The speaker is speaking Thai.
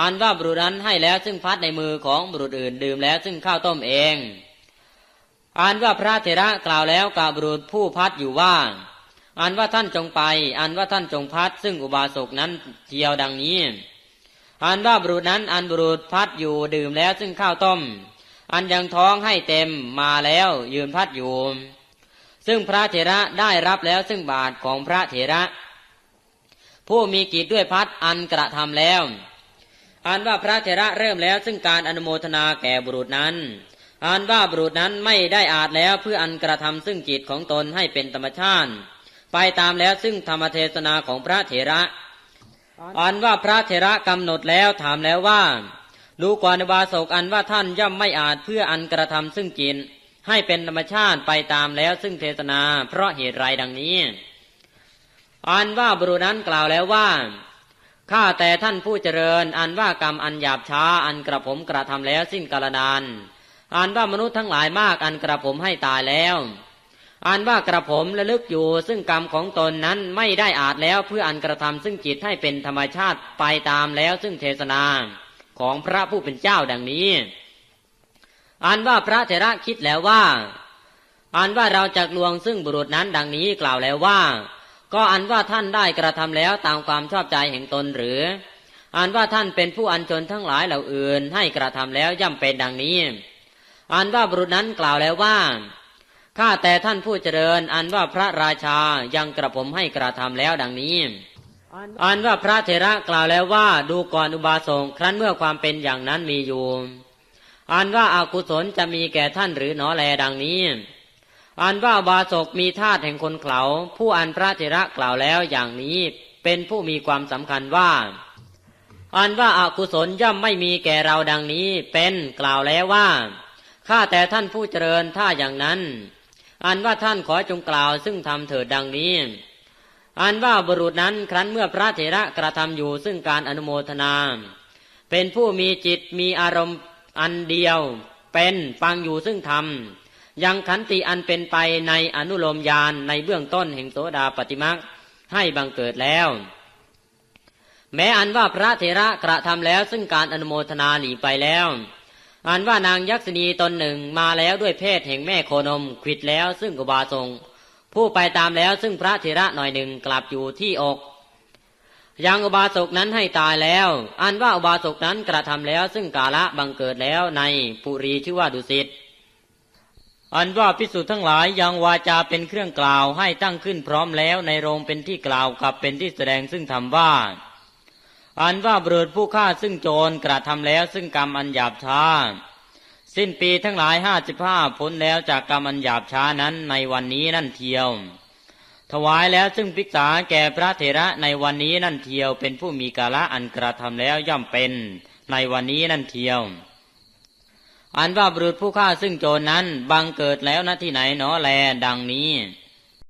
อันว่าบุรุษนั้นให้แล้วซึ่งพัดในมือของบุรุษอื่นดื่มแล้วซึ่งข้าวต้มเอง อันว่าพระเถระกล่าวแล้วกับบุรุษผู้พัดอยู่ว่า อันว่าท่านจงไป อันว่าท่านจงพัดซึ่งอุบาสกนั้นเทียวดังนี้ อันว่าบุรุษนั้นอันบุรุษพัดอยู่ดื่มแล้วซึ่งข้าวต้ม อันยังท้องให้เต็มมาแล้วยืนพัดอยู่ซึ่งพระเถระได้รับแล้วซึ่งบาทของพระเถระ ผู้มีกิจด้วยพัดอันกระทำแล้ว อันว่าพระเถระเริ่มแล้วซึ่งการอนุโมทนาแก่บุรุษนั้นอันว่าบุรุษนั้นไม่ได้อาจแล้วเพื่ออันกระทำซึ่งจิตของตนให้เป็นธรรมชาติ ไปตามแล้วซึ่งธรรมเทศนาของพระเถระ อันว่าพระเถระกำหนดแล้วถามแล้วว่าดูก่อนบาสกอันว่าท่านย่อมไม่อาจเพื่ออันกระทำซึ่งจิตให้เป็นธรรมชาติไปตามแล้วซึ่งเทศนา เพราะเหตุไรดังนี้ อันว่าบุรุษนั้นกล่าวแล้วว่า ข้าแต่ท่านผู้เจริญ อันว่ากรรมอันหยาบช้า อันกระผมกระทำแล้วสิ้นกาลนานอันว่ามนุษย์ทั้งหลายมาก อันกระผมให้ตายแล้วอันว่ากระผมระลึกอยู่ ซึ่งกรรมของตนนั้นไม่ได้อาจแล้วเพื่ออันกระทำซึ่งจิตให้เป็นธรรมชาติไปตามแล้วซึ่งเทศนาของพระผู้เป็นเจ้าดังนี้ อันว่าพระเถระคิดแล้วว่า อันว่าเราจะลวงซึ่งบุรุษนั้นดังนี้กล่าวแล้วว่า ก็อันว่าท่านได้กระทำแล้วตามความชอบใจแห่งตนหรือ อันว่าท่านเป็นผู้อันชนทั้งหลายเหล่าอื่น ให้กระทำแล้วย่ำเป็นดังนี้ อันว่าบุรุษนั้นกล่าวแล้วว่าข้าแต่ท่านผู้เจริญ อันว่าพระราชายังกระผมให้กระทำแล้วดังนี้ อันว่าพระเถระกล่าวแล้วว่าดูก่อนอุบาสกครั้นเมื่อความเป็นอย่างนั้นมีอยู่ อันว่าอากุศลจะมีแก่ท่านหรือหนอแลดังนี้ อันว่าบาศกมีธาตุแห่งคนเขาผู้อันพระเถระกล่าวแล้วอย่างนี้เป็นผู้มีความสำคัญว่า อันว่าอากุศลย่อมไม่มีแก่เราดังนี้เป็นกล่าวแล้วว่าข้าแต่ท่านผู้เจริญถ้าอย่างนั้น อันว่าท่านขอจงกล่าวซึ่งทำเถิดดังนี้ อันว่าบุรุษนั้นครั้นเมื่อพระเถระกระทำอยู่ซึ่งการอนุโมทนา เป็นผู้มีจิตมีอารมณ์อันเดียว เป็นฟังอยู่ซึ่งธรรม ยังขันติอันเป็นไปในอนุโลมยานในเบื้องต้นแห่งโสดาปฏิมักให้บังเกิดแล้ว แม้อันว่าพระเถระกระทำแล้วซึ่งการอนุโมทนาหลีไปแล้วอันว่านางยักษณีตนหนึ่งมาแล้วด้วยเพศแห่งแม่โคนมขิดแล้วซึ่งอุบาสงผู้ไปตามแล้วซึ่งพระเถระหน่อยหนึ่งกลับอยู่ที่อกยังอุบาสกนั้นให้ตายแล้ว อันว่าอุบาสกนั้นกระทำแล้วซึ่งกาละบังเกิดแล้วในปุรีชื่อว่าดุสิต อันว่าพิสุทั้งหลายยังวาจาเป็นเครื่องกล่าวให้ตั้งขึ้นพร้อมแล้วในโรงเป็นที่กล่าวกับเป็นที่แสดงซึ่งทำว่า อันว่าเบิดผู้ฆ่าซึ่งโจรกระทำแล้วซึ่งกรรมอันหยาบช้า สิ้นปีทั้งหลายห้าสิบห้าพ้นแล้วจากกรรมอันหยาบช้านั้นในวันนี้นั่นเทียว ถวายแล้วซึ่งภิกษาแก่พระเถระในวันนี้นั่นเทียว เป็นผู้มีกาละอันกระทำแล้วย่อมเป็น ในวันนี้นั่นเทียว อันว่าบุรุษผู้ฆ่าซึ่งโจรนั้นบังเกิดแล้วณที่ไหนหนอแลดังนี้